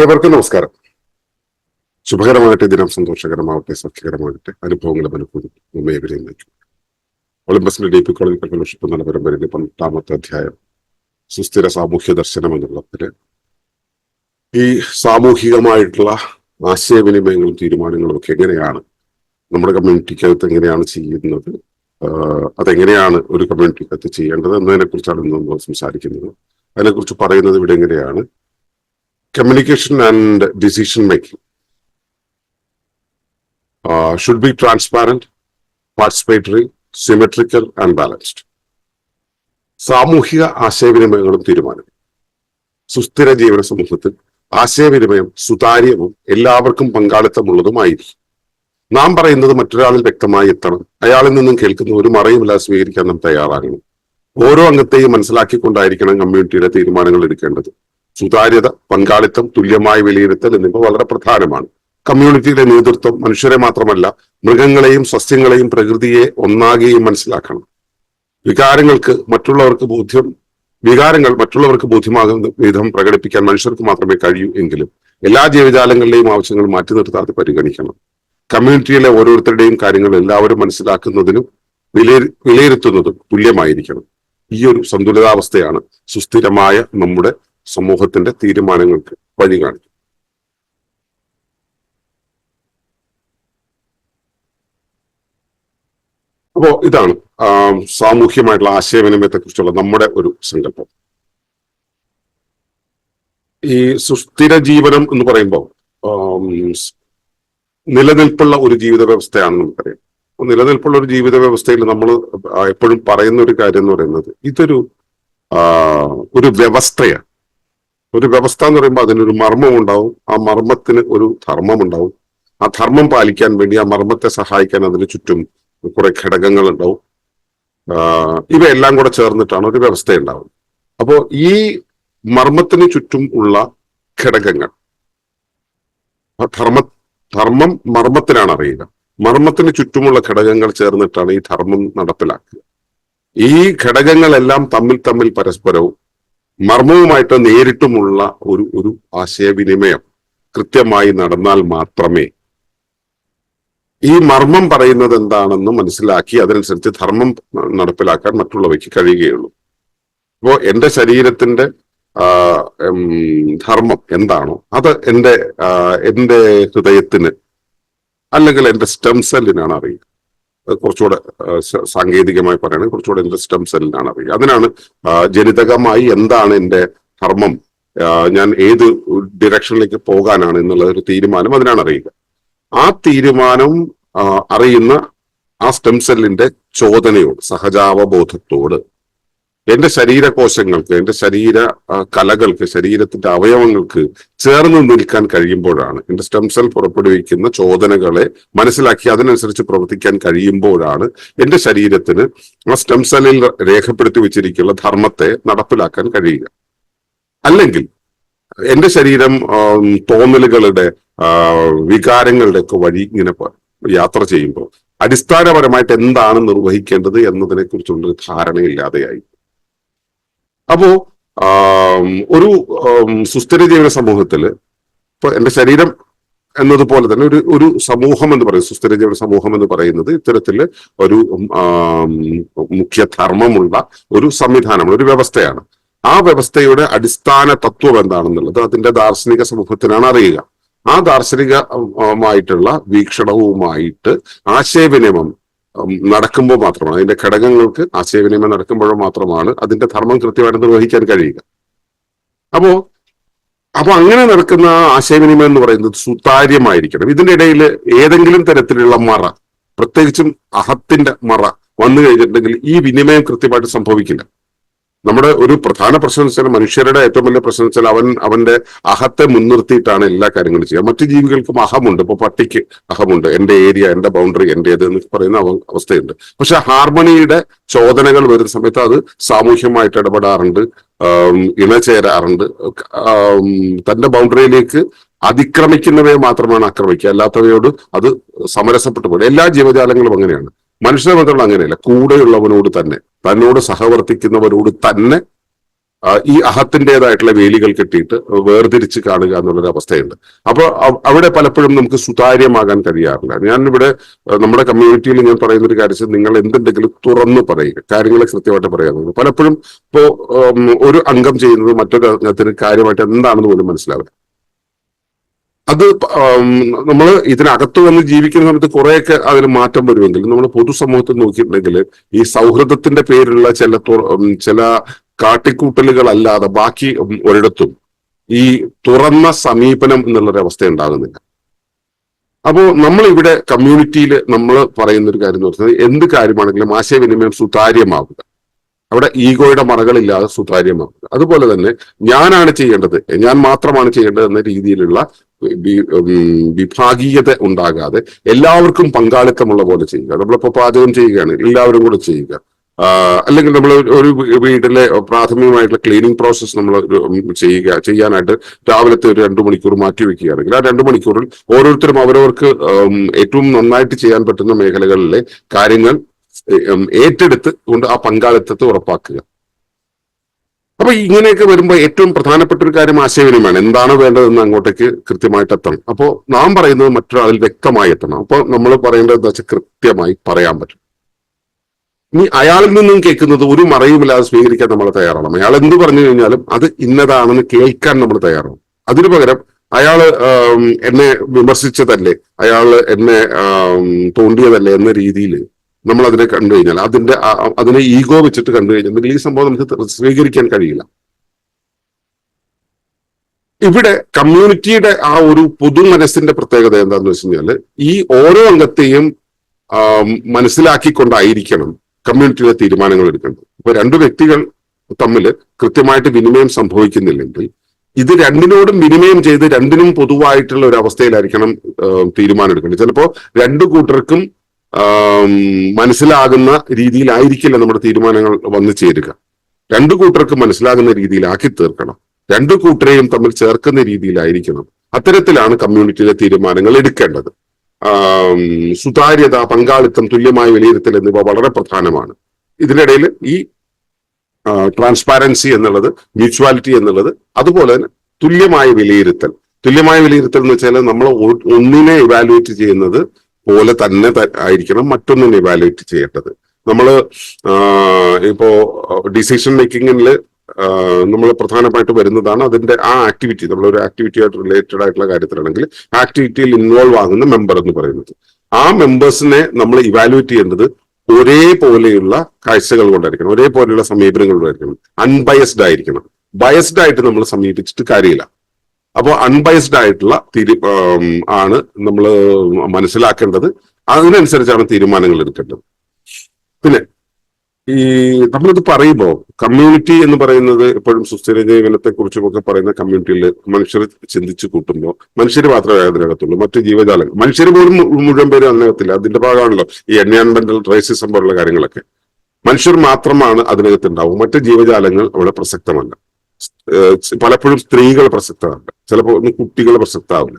ഏവർക്കും നമസ്കാരം. ശുഭകരമാകട്ടെ ദിനം സന്തോഷകരമാവട്ടെ സഖ്യകരമാകട്ടെ അനുഭവങ്ങളെ നമ്മൾ ഏവരെയും നയിക്കും. ഒളിമ്പസിന്റെ ഡി പി കോളേജ് ഫെലോഷിപ്പ് എന്ന പരമ്പരയിലെ പന്ത്രണ്ടാമത്തെ അധ്യായം സുസ്ഥിര സാമൂഹ്യ ദർശനം എന്നുള്ളതിൽ ഈ സാമൂഹികമായിട്ടുള്ള ആശയവിനിമയങ്ങളും തീരുമാനങ്ങളും ഒക്കെ എങ്ങനെയാണ് നമ്മുടെ കമ്മ്യൂണിറ്റിക്കകത്ത് എങ്ങനെയാണ് ചെയ്യുന്നത്? അതെങ്ങനെയാണ് ഒരു കമ്മ്യൂണിറ്റിക്കകത്ത് ചെയ്യേണ്ടത് എന്നതിനെ കുറിച്ചാണ് ഇന്ന് നമ്മൾ സംസാരിക്കുന്നത്. അതിനെക്കുറിച്ച് പറയുന്നത് ഇവിടെ എങ്ങനെയാണ്? Communication and decision making. Uh, should be transparent, participatory, symmetrical, and balanced. സാമൂഹിക ആശയവിനിമയങ്ങളും തീരുമാനം. സുസ്ഥിര ജീവന സമൂഹത്തിൽ ആശയവിനിമയം സുതാര്യവും എല്ലാവർക്കും പങ്കാളിത്തമുള്ളതുമായിരിക്കും നാം പറയുന്നത് മറ്റൊരാളിൽ വ്യക്തമായി എത്തണം. അയാളിൽ നിന്നും കേൾക്കുന്ന ഒരു മറയുമില്ലാതെ സ്വീകരിക്കാൻ നാം തയ്യാറാകണം. ഓരോ അംഗത്തെയും മനസ്സിലാക്കിക്കൊണ്ടായിരിക്കണം കമ്മ്യൂണിറ്റിയുടെ തീരുമാനങ്ങൾ എടുക്കേണ്ടത്. സുതാര്യത പങ്കാളിത്തം തുല്യമായ വിലയിരുത്തൽ എന്നിവ വളരെ പ്രധാനമാണ്. കമ്മ്യൂണിറ്റിയുടെ നേതൃത്വം മനുഷ്യരെ മാത്രമല്ല മൃഗങ്ങളെയും സസ്യങ്ങളെയും പ്രകൃതിയെ ഒന്നാകെയും മനസ്സിലാക്കണം. വികാരങ്ങൾക്ക് മറ്റുള്ളവർക്ക് ബോധ്യം വികാരങ്ങൾ മറ്റുള്ളവർക്ക് ബോധ്യമാകുന്ന വിധം പ്രകടിപ്പിക്കാൻ മനുഷ്യർക്ക് മാത്രമേ കഴിയൂ എങ്കിലും എല്ലാ ജീവജാലങ്ങളുടെയും ആവശ്യങ്ങൾ മാറ്റി നിർത്താതെ പരിഗണിക്കണം. കമ്മ്യൂണിറ്റിയിലെ ഓരോരുത്തരുടെയും കാര്യങ്ങൾ എല്ലാവരും മനസ്സിലാക്കുന്നതിനും വിലയിരു വിലയിരുത്തുന്നതും തുല്യമായിരിക്കണം. ഈ ഒരു സന്തുലിതാവസ്ഥയാണ് സുസ്ഥിരമായ നമ്മുടെ സമൂഹത്തിന്റെ തീരുമാനങ്ങൾക്ക് വഴി കാണിക്കും. അപ്പോ ഇതാണ് സാമൂഹ്യമായിട്ടുള്ള ആശയവിനിമയത്തെ കുറിച്ചുള്ള നമ്മുടെ ഒരു സങ്കല്പം. ഈ സുസ്ഥിര ജീവനം എന്ന് പറയുമ്പോൾ നിലനിൽപ്പുള്ള ഒരു ജീവിത വ്യവസ്ഥയാണ് നമുക്കറിയാം നിലനിൽപ്പുള്ള ഒരു ജീവിത വ്യവസ്ഥയിൽ നമ്മൾ എപ്പോഴും പറയുന്ന ഒരു കാര്യം എന്ന് പറയുന്നത് ഇതൊരു ഒരു വ്യവസ്ഥയാണ്. ഒരു വ്യവസ്ഥ എന്ന് പറയുമ്പോൾ അതിനൊരു മർമ്മം ഉണ്ടാവും. ആ മർമ്മത്തിന് ഒരു ധർമ്മം ഉണ്ടാവും. ആ ധർമ്മം പാലിക്കാൻ വേണ്ടി ആ മർമ്മത്തെ സഹായിക്കാൻ അതിന് ചുറ്റും കുറെ ഘടകങ്ങൾ ഉണ്ടാവും. ഇവയെല്ലാം കൂടെ ചേർന്നിട്ടാണ് ഒരു വ്യവസ്ഥ ഉണ്ടാവും അപ്പോ ഈ മർമ്മത്തിന് ചുറ്റും ഉള്ള ഘടകങ്ങൾ ധർമ്മ ധർമ്മം മർമ്മത്തിനാണ് അറിയുക. മർമ്മത്തിന് ചുറ്റുമുള്ള ഘടകങ്ങൾ ചേർന്നിട്ടാണ് ഈ ധർമ്മം നടപ്പിലാക്കുക. ഈ ഘടകങ്ങളെല്ലാം തമ്മിൽ തമ്മിൽ പരസ്പരവും മർമ്മവുമായിട്ട് നേരിട്ടുമുള്ള ഒരു ഒരു ആശയവിനിമയം കൃത്യമായി നടന്നാൽ മാത്രമേ ഈ മർമ്മം പറയുന്നത് എന്താണെന്ന് മനസ്സിലാക്കി അതിനനുസരിച്ച് ധർമ്മം നടപ്പിലാക്കാൻ മറ്റുള്ളവയ്ക്ക് കഴിയുകയുള്ളൂ. അപ്പോ എന്റെ ശരീരത്തിന്റെ ധർമ്മം എന്താണോ അത് എന്റെ എന്റെ ഹൃദയത്തിന് അല്ലെങ്കിൽ എന്റെ സ്റ്റെം സെല്ലിനാണ് അറിയുക. കുറച്ചുകൂടെ സാങ്കേതികമായി പറയുകയാണെങ്കിൽ കുറച്ചുകൂടെ എന്റെ സ്റ്റെം സെല്ലിനാണ് അറിയുക. അതിനാണ് ജനിതകമായി എന്താണ് എന്റെ ധർമ്മം ഞാൻ ഏത് ഡിറക്ഷനിലേക്ക് പോകാനാണ് എന്നുള്ള ഒരു തീരുമാനം അതിനാണ് അറിയുക. ആ തീരുമാനം അറിയുന്ന ആ സ്റ്റെം സെല്ലിന്റെ ചോദനയോട് സഹജാവബോധത്തോട് എന്റെ ശരീരകോശങ്ങൾക്ക് എന്റെ ശരീര കലകൾക്ക് ശരീരത്തിന്റെ അവയവങ്ങൾക്ക് ചേർന്ന് നിൽക്കാൻ കഴിയുമ്പോഴാണ് എന്റെ സ്റ്റെം സെൽ പുറപ്പെടുവിക്കുന്ന ചോദനകളെ മനസ്സിലാക്കി അതിനനുസരിച്ച് പ്രവർത്തിക്കാൻ കഴിയുമ്പോഴാണ് എന്റെ ശരീരത്തിന് ആ സ്റ്റെം സെല്ലിൽ രേഖപ്പെടുത്തി വെച്ചിരിക്കുന്ന ധർമ്മത്തെ നടപ്പിലാക്കാൻ കഴിയുക. അല്ലെങ്കിൽ എന്റെ ശരീരം തോന്നലുകളുടെ വികാരങ്ങളുടെ ഒക്കെ വഴി ഇങ്ങനെ യാത്ര ചെയ്യുമ്പോൾ അടിസ്ഥാനപരമായിട്ട് എന്താണ് നിർവഹിക്കേണ്ടത് എന്നതിനെ കുറിച്ചുള്ളൊരു ധാരണയില്ലാതെയായി. അപ്പോ ഒരു സുസ്ഥിര ജീവിത സമൂഹത്തിൽ ഇപ്പൊ എന്റെ ശരീരം എന്നതുപോലെ തന്നെ ഒരു ഒരു സമൂഹം എന്ന് പറയുന്നത് സുസ്ഥിര ജീവിത സമൂഹം എന്ന് പറയുന്നത് ഇത്തരത്തിൽ ഒരു മുഖ്യ ധർമ്മമുള്ള ഒരു സംവിധാനമാണ് ഒരു വ്യവസ്ഥയാണ്. ആ വ്യവസ്ഥയുടെ അടിസ്ഥാന തത്വം എന്താണെന്നുള്ളത് അതിന്റെ ദാർശനിക സമൂഹത്തിനാണ് അറിയുക. ആ ദാർശനികമായിട്ടുള്ള വീക്ഷണവുമായിട്ട് ആശയവിനിമയം നടക്കുമ്പോൾ മാത്രമാണ്. അതിന്റെ ഘടകങ്ങൾക്ക് ആശയവിനിമയം നടക്കുമ്പോഴോ മാത്രമാണ് അതിന്റെ ധർമ്മം കൃത്യമായിട്ട് നിർവഹിക്കാൻ കഴിയുക. അപ്പോ അപ്പൊ അങ്ങനെ നടക്കുന്ന ആശയവിനിമയം എന്ന് പറയുന്നത് സുതാര്യമായിരിക്കണം. ഇതിന്റെ ഇടയിൽ ഏതെങ്കിലും തരത്തിലുള്ള മറ പ്രത്യേകിച്ചും അഹത്തിന്റെ മറ വന്നു കഴിഞ്ഞിട്ടുണ്ടെങ്കിൽ ഈ വിനിമയം കൃത്യമായിട്ട് സംഭവിക്കില്ല. നമ്മുടെ ഒരു പ്രധാന പ്രശ്നം വെച്ചാൽ മനുഷ്യരുടെ ഏറ്റവും വലിയ പ്രശ്നം വെച്ചാൽ അവൻ അവന്റെ അഹത്തെ മുൻനിർത്തിയിട്ടാണ് എല്ലാ കാര്യങ്ങളും ചെയ്യുക. മറ്റു ജീവികൾക്കും അഹമുണ്ട്. ഇപ്പൊ പട്ടിക്ക് അഹമുണ്ട്. എന്റെ ഏരിയ എന്റെ ബൗണ്ടറി എന്റേത് എന്ന് പറയുന്ന അവ- അവസ്ഥയുണ്ട്. പക്ഷെ ഹാർമണിയുടെ ചോദനകൾ വരുന്ന സമയത്ത് അത് സാമൂഹ്യമായിട്ട് ഇടപെടാറുണ്ട്. ഇണചേരാറുണ്ട്. തന്റെ ബൗണ്ടറിയിലേക്ക് അതിക്രമിക്കുന്നവയെ മാത്രമാണ് ആക്രമിക്കുക. അല്ലാത്തവയോട് അത് സമരസപ്പെട്ടു പോകുന്നത് എല്ലാ ജീവജാലങ്ങളും അങ്ങനെയാണ്. മനുഷ്യരെ മാത്രമല്ല അങ്ങനെയല്ല കൂടെയുള്ളവനോട് തന്നെ തന്നോട് സഹവർത്തിക്കുന്നവരോട് തന്നെ ഈ അഹത്തിന്റെതായിട്ടുള്ള വേലികൾ കെട്ടിയിട്ട് വേർതിരിച്ച് കാണുക എന്നുള്ളൊരു അവസ്ഥയുണ്ട്. അപ്പോൾ അവിടെ പലപ്പോഴും നമുക്ക് സുതാര്യമാകാൻ കഴിയാറില്ല. ഞാൻ ഇവിടെ നമ്മുടെ കമ്മ്യൂണിറ്റിയിൽ ഞാൻ പറയുന്ന ഒരു കാര്യം നിങ്ങൾ എന്തുണ്ടെങ്കിലും തുറന്നു പറയുക കാര്യങ്ങൾ കൃത്യമായിട്ട് പറയാറുണ്ട് പലപ്പോഴും ഇപ്പോ ഒരു അംഗം ചെയ്യുന്നത് മറ്റൊരു അംഗത്തിന് കാര്യമായിട്ട് എന്താണെന്ന് പോലും മനസ്സിലാവില്ല. അത് നമ്മൾ ഇതിനകത്ത് വന്ന് ജീവിക്കുന്ന സമയത്ത് കുറെയൊക്കെ അതിന് മാറ്റം വരുമെങ്കിൽ നമ്മൾ പൊതുസമൂഹത്തിൽ നോക്കിയിട്ടുണ്ടെങ്കിൽ ഈ സൗഹൃദത്തിന്റെ പേരിലുള്ള ചില ചില കാട്ടിക്കൂട്ടലുകളല്ലാതെ ബാക്കി ഒരിടത്തും ഈ തുറന്ന സമീപനം എന്നുള്ളൊരു അവസ്ഥ ഉണ്ടാകുന്നില്ല. അപ്പോൾ നമ്മൾ ഇവിടെ കമ്മ്യൂണിറ്റിയിൽ നമ്മൾ പറയുന്ന ഒരു കാര്യം എന്ന് പറയുന്നത് എന്ത് കാര്യമാണെങ്കിലും ആശയവിനിമയം സുതാര്യമാവുക. അവിടെ ഈഗോയുടെ മറകളില്ലാതെ സുതാര്യമാവുക അതുപോലെ തന്നെ ഞാനാണ് ചെയ്യേണ്ടത് ഞാൻ മാത്രമാണ് ചെയ്യേണ്ടത് എന്ന രീതിയിലുള്ള വിഭാഗീയത ഉണ്ടാകാതെ എല്ലാവർക്കും പങ്കാളിത്തമുള്ള പോലെ ചെയ്യുക. നമ്മളിപ്പോ പാചകം ചെയ്യുകയാണ് എല്ലാവരും കൂടെ ചെയ്യുക. അല്ലെങ്കിൽ നമ്മൾ ഒരു വീട്ടിലെ പ്രാഥമികമായിട്ടുള്ള ക്ലീനിങ് പ്രോസസ്സ് നമ്മൾ ചെയ്യുക ചെയ്യാനായിട്ട് രാവിലത്തെ ഒരു രണ്ടു മണിക്കൂർ മാറ്റി വെക്കുകയാണെങ്കിൽ ആ രണ്ടു മണിക്കൂറിൽ ഓരോരുത്തരും അവരവർക്ക് ഏറ്റവും നന്നായിട്ട് ചെയ്യാൻ പറ്റുന്ന മേഖലകളിലെ കാര്യങ്ങൾ ഏറ്റെടുത്ത് കൊണ്ട് ആ പങ്കാളിത്തത്തെ ഉറപ്പാക്കുക. അപ്പൊ ഇങ്ങനെയൊക്കെ വരുമ്പോൾ ഏറ്റവും പ്രധാനപ്പെട്ട ഒരു കാര്യം ആശയവിനിമയമാണ്. എന്താണ് വേണ്ടതെന്ന് അങ്ങോട്ടേക്ക് കൃത്യമായിട്ട് എത്തണം. അപ്പോൾ നാം പറയുന്നത് മറ്റൊരാളിൽ വ്യക്തമായി എത്തണം. അപ്പോൾ നമ്മൾ പറയേണ്ടത് എന്താ വെച്ചാൽ കൃത്യമായി പറയാൻ പറ്റും. ഇനി അയാളിൽ നിന്നും കേൾക്കുന്നത് ഒരു മറയുമില്ലാതെ സ്വീകരിക്കാൻ നമ്മൾ തയ്യാറാണ് അയാൾ എന്ത് പറഞ്ഞു കഴിഞ്ഞാലും അത് ഇന്നതാണെന്ന് കേൾക്കാൻ നമ്മൾ തയ്യാറാണ് അതിനു പകരം അയാൾ എന്നെ വിമർശിച്ചതല്ലേ? അയാൾ എന്നെ തോണ്ടിയതല്ലേ എന്ന രീതിയിൽ നമ്മൾ അതിനെ കണ്ടു കഴിഞ്ഞാൽ അതിന്റെ അതിനെ ഈഗോ വെച്ചിട്ട് കണ്ടു കഴിഞ്ഞാൽ ഈ സംഭവം നമുക്ക് സ്വീകരിക്കാൻ കഴിയില്ല. ഇവിടെ കമ്മ്യൂണിറ്റിയുടെ ആ ഒരു പൊതു മനസ്സിന്റെ പ്രത്യേകത എന്താന്ന് വെച്ച് കഴിഞ്ഞാൽ ഈ ഓരോ അംഗത്തെയും മനസ്സിലാക്കിക്കൊണ്ടായിരിക്കണം കമ്മ്യൂണിറ്റിയുടെ തീരുമാനങ്ങൾ എടുക്കേണ്ടത്. ഇപ്പൊ രണ്ടു വ്യക്തികൾ തമ്മിൽ കൃത്യമായിട്ട് വിനിമയം സംഭവിക്കുന്നില്ലെങ്കിൽ ഇത് രണ്ടിനോടും വിനിമയം ചെയ്ത് രണ്ടിനും പൊതുവായിട്ടുള്ള ഒരു അവസ്ഥയിലായിരിക്കണം തീരുമാനം എടുക്കേണ്ടത്. ചിലപ്പോ രണ്ടു കൂട്ടർക്കും മനസ്സിലാകുന്ന രീതിയിലായിരിക്കില്ല നമ്മുടെ തീരുമാനങ്ങൾ വന്നു ചേരുക. രണ്ടു കൂട്ടർക്കും മനസ്സിലാകുന്ന രീതിയിലാക്കി തീർക്കണം. രണ്ടു കൂട്ടരെയും തമ്മിൽ ചേർക്കുന്ന രീതിയിലായിരിക്കണം അത്തരത്തിലാണ് കമ്മ്യൂണിറ്റിയിലെ തീരുമാനങ്ങൾ എടുക്കേണ്ടത്. സുതാര്യത പങ്കാളിത്തം തുല്യമായ വിലയിരുത്തൽ എന്നിവ വളരെ പ്രധാനമാണ്. ഇതിനിടയിൽ ഈ ട്രാൻസ്പാരൻസി എന്നുള്ളത് മ്യൂച്വാലിറ്റി എന്നുള്ളത് അതുപോലെ തന്നെ തുല്യമായ വിലയിരുത്തൽ. തുല്യമായ വിലയിരുത്തൽ എന്ന് വെച്ചാൽ നമ്മൾ ഒന്നിനെ ഇവാലുവേറ്റ് ചെയ്യുന്നത് പോലെ തന്നെ ആയിരിക്കണം മറ്റൊന്നും ഇവാലുവേറ്റ് ചെയ്യേണ്ടത്. നമ്മൾ ഇപ്പോ ഡിസിഷൻ മേക്കിങ്ങിൽ നമ്മൾ പ്രധാനമായിട്ട് വരുന്നതാണ് അതിന്റെ ആ ആക്ടിവിറ്റി നമ്മളൊരു ആക്ടിവിറ്റിയായിട്ട് റിലേറ്റഡ് ആയിട്ടുള്ള കാര്യത്തിലാണെങ്കിൽ ആക്ടിവിറ്റിയിൽ ഇൻവോൾവ് ആകുന്ന മെമ്പർ എന്ന് പറയുന്നത്. ആ മെമ്പേഴ്സിനെ നമ്മൾ ഇവാലുവേറ്റ് ചെയ്യേണ്ടത് ഒരേപോലെയുള്ള കാഴ്ചകൾ കൊണ്ടായിരിക്കണം. ഒരേപോലെയുള്ള സമീപനങ്ങൾ കൊണ്ടായിരിക്കണം. അൺബയസ്ഡ് ആയിരിക്കണം. ബയസ്ഡ് ആയിട്ട് നമ്മൾ സമീപിച്ചിട്ട് കാര്യമില്ല. അപ്പോൾ അൺബൈസ്ഡ് ആയിട്ടുള്ള തീരു ആണ് നമ്മൾ മനസ്സിലാക്കേണ്ടത്. അതിനനുസരിച്ചാണ് തീരുമാനങ്ങൾ എടുക്കേണ്ടത്. പിന്നെ ഈ നമ്മളിത് പറയുമ്പോൾ കമ്മ്യൂണിറ്റി എന്ന് പറയുന്നത് എപ്പോഴും സുസ്ഥിര ജീവനത്തെ കുറിച്ചും ഒക്കെ പറയുന്ന കമ്മ്യൂണിറ്റിയിൽ മനുഷ്യർ ചിന്തിച്ചു കൂട്ടുമ്പോൾ മനുഷ്യർ മാത്രമേ അതിനകത്തുള്ളൂ മറ്റു ജീവജാലങ്ങൾ മനുഷ്യർ പോലും മുഴുവൻ പേരും അതിനകത്തില്ല. അതിന്റെ ഭാഗമാണല്ലോ ഈ എൻവയോൺമെന്റൽ റേസിസം പോലുള്ള കാര്യങ്ങളൊക്കെ. മനുഷ്യർ മാത്രമാണ് അതിനകത്ത് ഉണ്ടാവും മറ്റു ജീവജാലങ്ങൾ അവിടെ പ്രസക്തമല്ല. പലപ്പോഴും സ്ത്രീകൾ പ്രസക്തമാവില്ല ചിലപ്പോൾ ഒന്നും കുട്ടികൾ പ്രസക്തമാവില്ല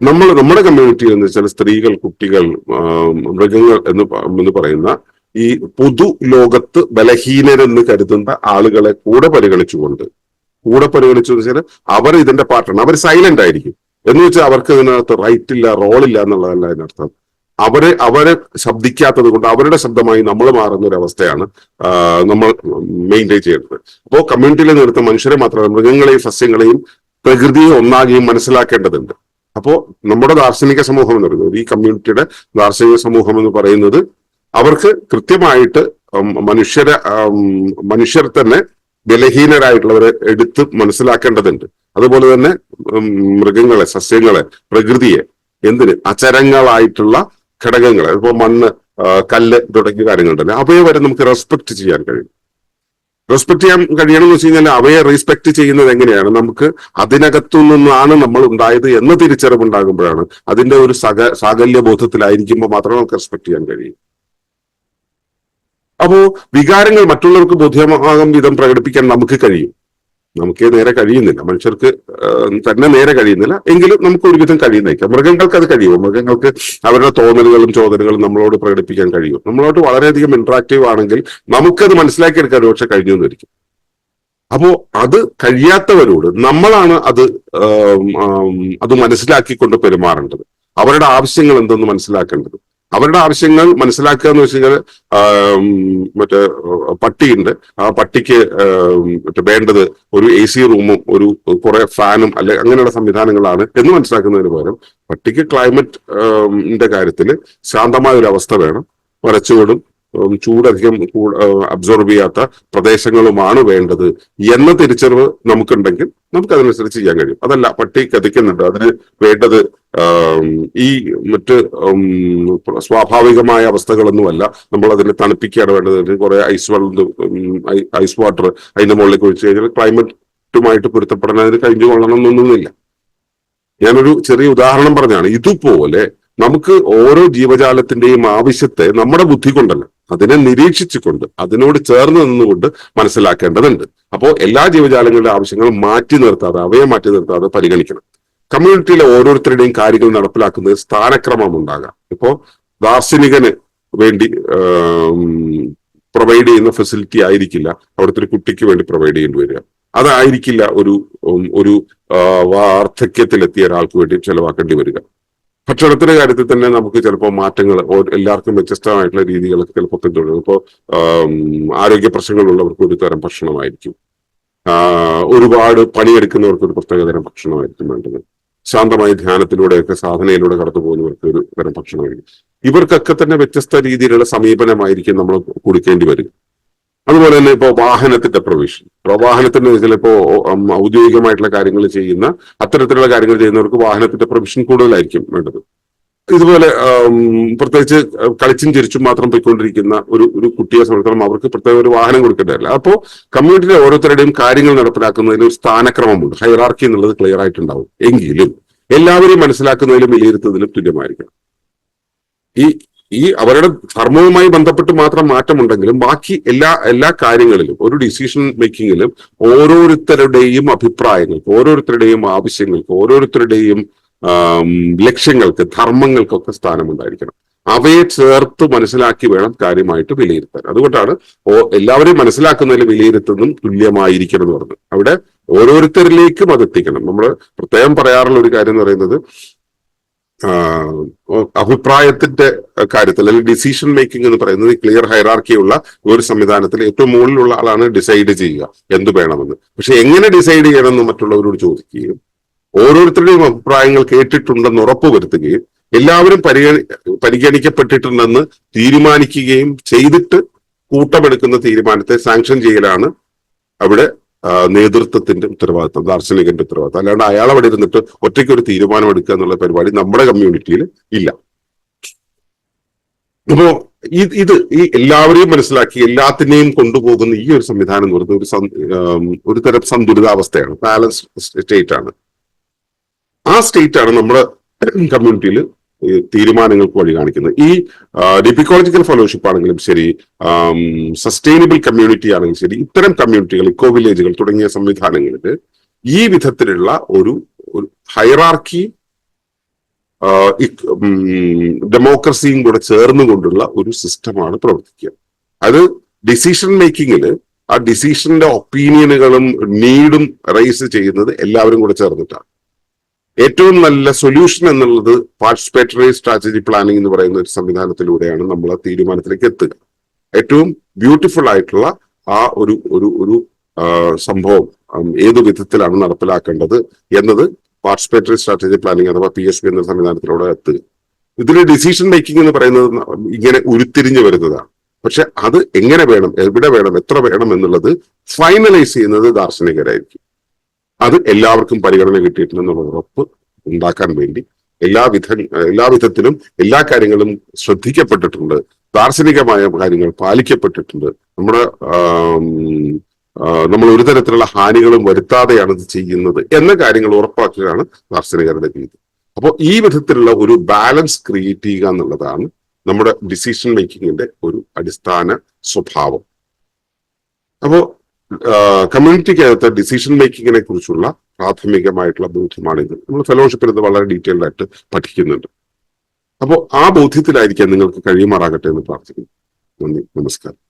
നമ്മൾ നമ്മുടെ കമ്മ്യൂണിറ്റി എന്ന് വെച്ചാൽ സ്ത്രീകൾ കുട്ടികൾ മൃഗങ്ങൾ എന്ന് എന്ന് പറയുന്ന ഈ പൊതു ലോകത്ത് ബലഹീനരെന്ന് കരുതുന്ന ആളുകളെ കൂടെ പരിഗണിച്ചുകൊണ്ട് കൂടെ പരിഗണിച്ചു വെച്ചാൽ അവർ ഇതിന്റെ പാർട്ടാണ് അവർ സൈലന്റ് ആയിരിക്കും. എന്ന് വെച്ചാൽ അവർക്ക് ഇതിനകത്ത് റൈറ്റ് ഇല്ല റോൾ ഇല്ല എന്നുള്ളതല്ല അതിനർത്ഥം. അവരെ അവരെ ശബ്ദിക്കാത്തത് കൊണ്ട് അവരുടെ ശബ്ദമായി നമ്മൾ മാറുന്ന ഒരു അവസ്ഥയാണ് നമ്മൾ മെയിന്റെയിൻ ചെയ്യുന്നത്. അപ്പോൾ കമ്മ്യൂണിറ്റിയിൽ നിർത്ത മനുഷ്യരെ മാത്രമല്ല മൃഗങ്ങളെയും സസ്യങ്ങളെയും പ്രകൃതിയെ ഒന്നാകെയും മനസ്സിലാക്കേണ്ടതുണ്ട്. അപ്പോൾ നമ്മുടെ ദാർശനിക സമൂഹം എന്ന് പറയുന്നത് ഈ കമ്മ്യൂണിറ്റിയുടെ ദാർശനിക സമൂഹം എന്ന് പറയുന്നത് അവർക്ക് കൃത്യമായിട്ട് മനുഷ്യരെ മനുഷ്യർ തന്നെ ബലഹീനരായിട്ടുള്ളവരെ എടുത്ത് മനസ്സിലാക്കേണ്ടതുണ്ട്. അതുപോലെ തന്നെ മൃഗങ്ങളെ സസ്യങ്ങളെ പ്രകൃതിയെ എന്തിന്? അചരങ്ങളായിട്ടുള്ള ഘടകങ്ങളെ ഇപ്പൊ മണ്ണ് കല്ല് തുടങ്ങിയ കാര്യങ്ങളുണ്ടല്ലോ. അവയെ വരെ നമുക്ക് റെസ്പെക്ട് ചെയ്യാൻ കഴിയും. റെസ്പെക്ട് ചെയ്യാൻ കഴിയണം എന്ന് വെച്ച് കഴിഞ്ഞാൽ അവയെ റെസ്പെക്ട് ചെയ്യുന്നത് എങ്ങനെയാണ്? നമുക്ക് അതിനകത്തു നിന്നാണ് നമ്മൾ ഉണ്ടായത് എന്ന തിരിച്ചറിവുണ്ടാകുമ്പോഴാണ് അതിന്റെ ഒരു സക സാകല്യ ബോധത്തിലായിരിക്കുമ്പോൾ മാത്രമേ നമുക്ക് റെസ്പെക്ട് ചെയ്യാൻ കഴിയും. അപ്പോ വികാരങ്ങൾ മറ്റുള്ളവർക്ക് ബോധ്യമാകും വിധം പ്രകടിപ്പിക്കാൻ നമുക്ക് കഴിയും. നമുക്ക് നേരെ കഴിയുന്നില്ല. മനുഷ്യർക്ക് തന്നെ നേരെ കഴിയുന്നില്ല. എങ്കിലും നമുക്ക് ഒരുവിധം കഴിയുന്നേക്കാം മൃഗങ്ങൾക്ക് അത് കഴിയുമോ മൃഗങ്ങൾക്ക് അവരുടെ തോന്നലുകളും ചോദനകളും നമ്മളോട് പ്രകടിപ്പിക്കാൻ കഴിയും. നമ്മളോട് വളരെയധികം ഇന്ററാക്റ്റീവ് ആണെങ്കിൽ നമുക്കത് മനസ്സിലാക്കിയെടുക്കാൻ പക്ഷെ കഴിഞ്ഞു എന്നിരിക്കും അപ്പോ അത് കഴിയാത്തവരോട് നമ്മളാണ് അത് അത് മനസ്സിലാക്കിക്കൊണ്ട് പെരുമാറേണ്ടത്. അവരുടെ ആവശ്യങ്ങൾ എന്തെന്ന് മനസ്സിലാക്കേണ്ടത്. അവരുടെ ആവശ്യങ്ങൾ മനസ്സിലാക്കുക എന്ന് വെച്ച് കഴിഞ്ഞാൽ മറ്റേ പട്ടിയുണ്ട്. ആ പട്ടിക്ക് മറ്റേ വേണ്ടത് ഒരു എ സി റൂമും ഒരു കുറെ ഫാനും അല്ലെ അങ്ങനെയുള്ള സംവിധാനങ്ങളാണ് എന്ന് മനസ്സിലാക്കുന്നതിന് പകരം പട്ടിക്ക് ക്ലൈമറ്റ് കാര്യത്തിൽ ശാന്തമായ ഒരു അവസ്ഥ വേണം. വരച്ചുവിടും. ഉം, ചൂടധികം അബ്സോർബ് ചെയ്യാത്ത പ്രദേശങ്ങളുമാണ് വേണ്ടത്. എന്ന തിരിച്ചറിവ് നമുക്കുണ്ടെങ്കിൽ നമുക്ക് അതിനനുസരിച്ച് ചെയ്യാൻ കഴിയും. അതല്ല പട്ടി കതിക്കുന്നുണ്ട് അതിന് വേണ്ടത് ഈ മറ്റ് സ്വാഭാവികമായ അവസ്ഥകളൊന്നുമല്ല. നമ്മൾ അതിനെ തണുപ്പിക്കുകയാണ് വേണ്ടത്. കുറെ ഐസ് വെള്ളം ഐസ് വാട്ടർ അതിന്റെ മുകളിലേക്ക് ഒഴിച്ചു കഴിഞ്ഞാൽ ക്ലൈമറ്റുമായിട്ട് പൊരുത്തപ്പെടാൻ അതിന് കഴിഞ്ഞു കൊള്ളണം എന്നൊന്നുമില്ല ഞാനൊരു ചെറിയ ഉദാഹരണം പറഞ്ഞാണ്. ഇതുപോലെ നമുക്ക് ഓരോ ജീവജാലത്തിന്റെയും ആവശ്യത്തെ നമ്മുടെ ബുദ്ധി കൊണ്ടല്ല അതിനെ നിരീക്ഷിച്ചുകൊണ്ട് അതിനോട് ചേർന്ന് നിന്നുകൊണ്ട് മനസ്സിലാക്കേണ്ടതുണ്ട്. അപ്പോൾ എല്ലാ ജീവജാലങ്ങളുടെ ആവശ്യങ്ങളും മാറ്റി നിർത്താതെ അവയെ മാറ്റി നിർത്താതെ പരിഗണിക്കണം. കമ്മ്യൂണിറ്റിയിലെ ഓരോരുത്തരുടെയും കാര്യങ്ങൾ നടപ്പിലാക്കുന്നത് സ്ഥാനക്രമം ഉണ്ടാകാം. ഇപ്പോ ദാർശനികന് വേണ്ടി പ്രൊവൈഡ് ചെയ്യുന്ന ഫെസിലിറ്റി ആയിരിക്കില്ല. അവിടുത്തെ ഒരു കുട്ടിക്ക് വേണ്ടി പ്രൊവൈഡ് ചെയ്യേണ്ടി വരിക. അതായിരിക്കില്ല ഒരു ഒരു വാർദ്ധക്യത്തിലെത്തിയ ഒരാൾക്ക് വേണ്ടി ചെലവാക്കേണ്ടി വരിക. ഭക്ഷണത്തിന്റെ കാര്യത്തിൽ തന്നെ നമുക്ക് ചിലപ്പോൾ മാറ്റങ്ങൾ എല്ലാവർക്കും വ്യത്യസ്തമായിട്ടുള്ള രീതികളൊക്കെ ചിലപ്പോൾ പിന്തുടരും. ഇപ്പോൾ ആരോഗ്യ പ്രശ്നങ്ങളുള്ളവർക്ക് ഒരു തരം ഭക്ഷണമായിരിക്കും. ഒരുപാട് പണിയെടുക്കുന്നവർക്ക് ഒരു പ്രത്യേകതരം ഭക്ഷണമായിരിക്കും വേണ്ടത്. ശാന്തമായ ധ്യാനത്തിലൂടെയൊക്കെ സാധനയിലൂടെ കടന്നു പോകുന്നവർക്ക് ഒരു തരം ഭക്ഷണമായിരിക്കും. ഇവർക്കൊക്കെ തന്നെ വ്യത്യസ്ത രീതിയിലുള്ള സമീപനമായിരിക്കും നമ്മൾ കൊടുക്കേണ്ടി വരിക. അതുപോലെ തന്നെ ഇപ്പോ വാഹനത്തിന്റെ പ്രൊവിഷൻ. ഇപ്പോ വാഹനത്തിന്റെ ചിലപ്പോ ഔദ്യോഗികമായിട്ടുള്ള കാര്യങ്ങൾ ചെയ്യുന്ന അത്തരത്തിലുള്ള കാര്യങ്ങൾ ചെയ്യുന്നവർക്ക് വാഹനത്തിന്റെ പ്രൊവിഷൻ കൂടുതലായിരിക്കും വേണ്ടത്. ഇതുപോലെ പ്രത്യേകിച്ച് കളിച്ചും ചിരിച്ചും മാത്രം പോയിക്കൊണ്ടിരിക്കുന്ന ഒരു ഒരു കുട്ടിയെ സംബന്ധിച്ചിടത്തോളം അവർക്ക് പ്രത്യേക ഒരു വാഹനം കൊടുക്കേണ്ടതല്ല. അപ്പോ കമ്മ്യൂണിറ്റിയിലെ ഓരോരുത്തരുടെയും കാര്യങ്ങൾ നടപ്പിലാക്കുന്നതിൽ ഒരു സ്ഥാനക്രമമുണ്ട്. ഹൈറാർക്കി എന്നുള്ളത് ക്ലിയർ ആയിട്ടുണ്ടാവും. എങ്കിലും എല്ലാവരെയും മനസ്സിലാക്കുന്നതിലും വിലയിരുത്തുന്നതിലും തുല്യമായിരിക്കണം. ഈ ഈ അവരുടെ ധർമ്മവുമായി ബന്ധപ്പെട്ട് മാത്രം മാറ്റമുണ്ടെങ്കിലും ബാക്കി എല്ലാ എല്ലാ കാര്യങ്ങളിലും ഒരു ഡിസിഷൻ മേക്കിങ്ങിലും ഓരോരുത്തരുടെയും അഭിപ്രായങ്ങൾക്ക് ഓരോരുത്തരുടെയും ആവശ്യങ്ങൾക്ക് ഓരോരുത്തരുടെയും ലക്ഷ്യങ്ങൾക്ക് ധർമ്മങ്ങൾക്കൊക്കെ സ്ഥാനമുണ്ടായിരിക്കണം. അവയെ ചേർത്ത് മനസ്സിലാക്കി വേണം കാര്യമായിട്ട് വിലയിരുത്താൻ. അതുകൊണ്ടാണ് എല്ലാവരെയും മനസ്സിലാക്കുന്നതിൽ വിലയിരുത്തുന്നതും തുല്യമായിരിക്കണം എന്ന് പറഞ്ഞത്. അവിടെ ഓരോരുത്തരിലേക്കും അത് എത്തിക്കണം നമ്മൾ പ്രത്യേകം പറയാറുള്ള ഒരു കാര്യം എന്ന് പറയുന്നത് അഭിപ്രായത്തിന്റെ കാര്യത്തിൽ അല്ലെങ്കിൽ ഡിസിഷൻ മേക്കിംഗ് എന്ന് പറയുന്നത് ക്ലിയർ ഹൈറാർക്കിയുള്ള ഒരു സംവിധാനത്തിൽ ഏറ്റവും മുകളിലുള്ള ആളാണ് ഡിസൈഡ് ചെയ്യുക എന്ത് വേണമെന്ന്. പക്ഷെ എങ്ങനെ ഡിസൈഡ് ചെയ്യണമെന്ന് മറ്റുള്ളവരോട് ചോദിക്കുകയും ഓരോരുത്തരുടെയും അഭിപ്രായങ്ങൾ കേട്ടിട്ടുണ്ടെന്ന് ഉറപ്പുവരുത്തുകയും എല്ലാവരും പരിഗണി പരിഗണിക്കപ്പെട്ടിട്ടുണ്ടെന്ന് തീരുമാനിക്കുകയും ചെയ്തിട്ട് കൂട്ടമെടുക്കുന്ന തീരുമാനത്തെ സാങ്ഷൻ ചെയ്യലാണ് അവിടെ നേതൃത്വത്തിന്റെ ഉത്തരവാദിത്വം ദാർശനികന്റെ ഉത്തരവാദിത്വം അല്ലാണ്ട് അയാൾ അവിടെ ഇരുന്നിട്ട് ഒറ്റയ്ക്ക് ഒരു തീരുമാനം എടുക്കുക എന്നുള്ള പരിപാടി നമ്മുടെ കമ്മ്യൂണിറ്റിയിൽ ഇല്ല. അപ്പോ ഇത് ഈ എല്ലാവരെയും മനസ്സിലാക്കി എല്ലാത്തിനെയും കൊണ്ടുപോകുന്ന ഈ ഒരു സംവിധാനം എന്ന് പറയുന്നത് ഒരു ഒരു തരം സന്തുലിതാവസ്ഥയാണ്. ബാലൻസ് സ്റ്റേറ്റ് ആണ്. ആ സ്റ്റേറ്റ് ആണ് നമ്മുടെ കമ്മ്യൂണിറ്റിയിൽ തീരുമാനങ്ങൾക്ക് വഴി കാണിക്കുന്നത് ഈ ഡിപ്പിക്കോളജിക്കൽ ഫെലോഷിപ്പ് ആണെങ്കിലും ശരി സസ്റ്റൈനബിൾ കമ്മ്യൂണിറ്റി ആണെങ്കിലും ശരി ഇത്തരം കമ്മ്യൂണിറ്റികൾ ഇക്കോ വില്ലേജുകൾ തുടങ്ങിയ സംവിധാനങ്ങളിൽ ഈ വിധത്തിലുള്ള ഒരു ഹൈറാർക്കി ഡെമോക്രസിയും കൂടെ ചേർന്നുകൊണ്ടുള്ള ഒരു സിസ്റ്റമാണ് പ്രവർത്തിക്കുക. അത് ഡിസിഷൻ മേക്കിങ്ങിൽ ആ ഡിസിഷന്റെ ഒപ്പീനിയനുകളും നീഡും റൈസ് ചെയ്യുന്നത് എല്ലാവരും കൂടെ ചേർന്നിട്ടാണ്. ഏറ്റവും നല്ല സൊല്യൂഷൻ എന്നുള്ളത് പാർട്ടിസിപ്പേറ്ററി സ്ട്രാറ്റജി പ്ലാനിംഗ് എന്ന് പറയുന്ന ഒരു സംവിധാനത്തിലൂടെയാണ് നമ്മൾ തീരുമാനത്തിലേക്ക് എത്തുക. ഏറ്റവും ബ്യൂട്ടിഫുൾ ആയിട്ടുള്ള ആ ഒരു ഒരു ഒരു സംഭവം ഏത് വിധത്തിലാണ് നടപ്പിലാക്കേണ്ടത് എന്നത് പാർട്ടിസിപ്പേറ്ററി സ്ട്രാറ്റജി പ്ലാനിംഗ് അഥവാ പി എസ് പി എന്ന സംവിധാനത്തിലൂടെ എത്തുക. ഇതിൽ ഡിസിഷൻ മേക്കിംഗ് എന്ന് പറയുന്നത് ഇങ്ങനെ ഉരുത്തിരിഞ്ഞു വരുന്നതാണ്. പക്ഷെ അത് എങ്ങനെ വേണം എവിടെ വേണം എത്ര വേണം എന്നുള്ളത് ഫൈനലൈസ് ചെയ്യുന്നത് ദാർശനികരായിരിക്കും. അത് എല്ലാവർക്കും പരിഗണന കിട്ടിയിട്ടുണ്ടെന്നുള്ള ഉറപ്പ് ഉണ്ടാക്കാൻ വേണ്ടി എല്ലാവിധ എല്ലാ വിധത്തിലും എല്ലാ കാര്യങ്ങളും ശ്രദ്ധിക്കപ്പെട്ടിട്ടുണ്ട്. ദാർശനികമായ കാര്യങ്ങൾ പാലിക്കപ്പെട്ടിട്ടുണ്ട്. നമ്മുടെ നമ്മൾ ഒരു തരത്തിലുള്ള ഹാനികളും വരുത്താതെയാണ് ഇത് ചെയ്യുന്നത് എന്ന കാര്യങ്ങൾ ഉറപ്പാക്കുകയാണ് ദാർശനികരുടെ രീതി. അപ്പോൾ ഈ വിധത്തിലുള്ള ഒരു ബാലൻസ് ക്രിയേറ്റ് ചെയ്യുക എന്നുള്ളതാണ് നമ്മുടെ ഡിസിഷൻ മേക്കിങ്ങിന്റെ ഒരു അടിസ്ഥാന സ്വഭാവം. അപ്പോ കമ്മ്യൂണിറ്റിക്കകത്ത് ഡിസിഷൻ മേക്കിങ്ങിനെ കുറിച്ചുള്ള പ്രാഥമികമായിട്ടുള്ള ബോധ്യമാണിത്. നമ്മൾ ഫെലോഷിപ്പിൽ ഇത് വളരെ ഡീറ്റെയിൽഡ് ആയിട്ട് പഠിക്കുന്നുണ്ട്. അപ്പോൾ ആ ബോധ്യത്തിലായിരിക്കാൻ നിങ്ങൾക്ക് കഴിയുമാറാകട്ടെ എന്ന് പ്രാർത്ഥിക്കുന്നു. നന്ദി. നമസ്കാരം.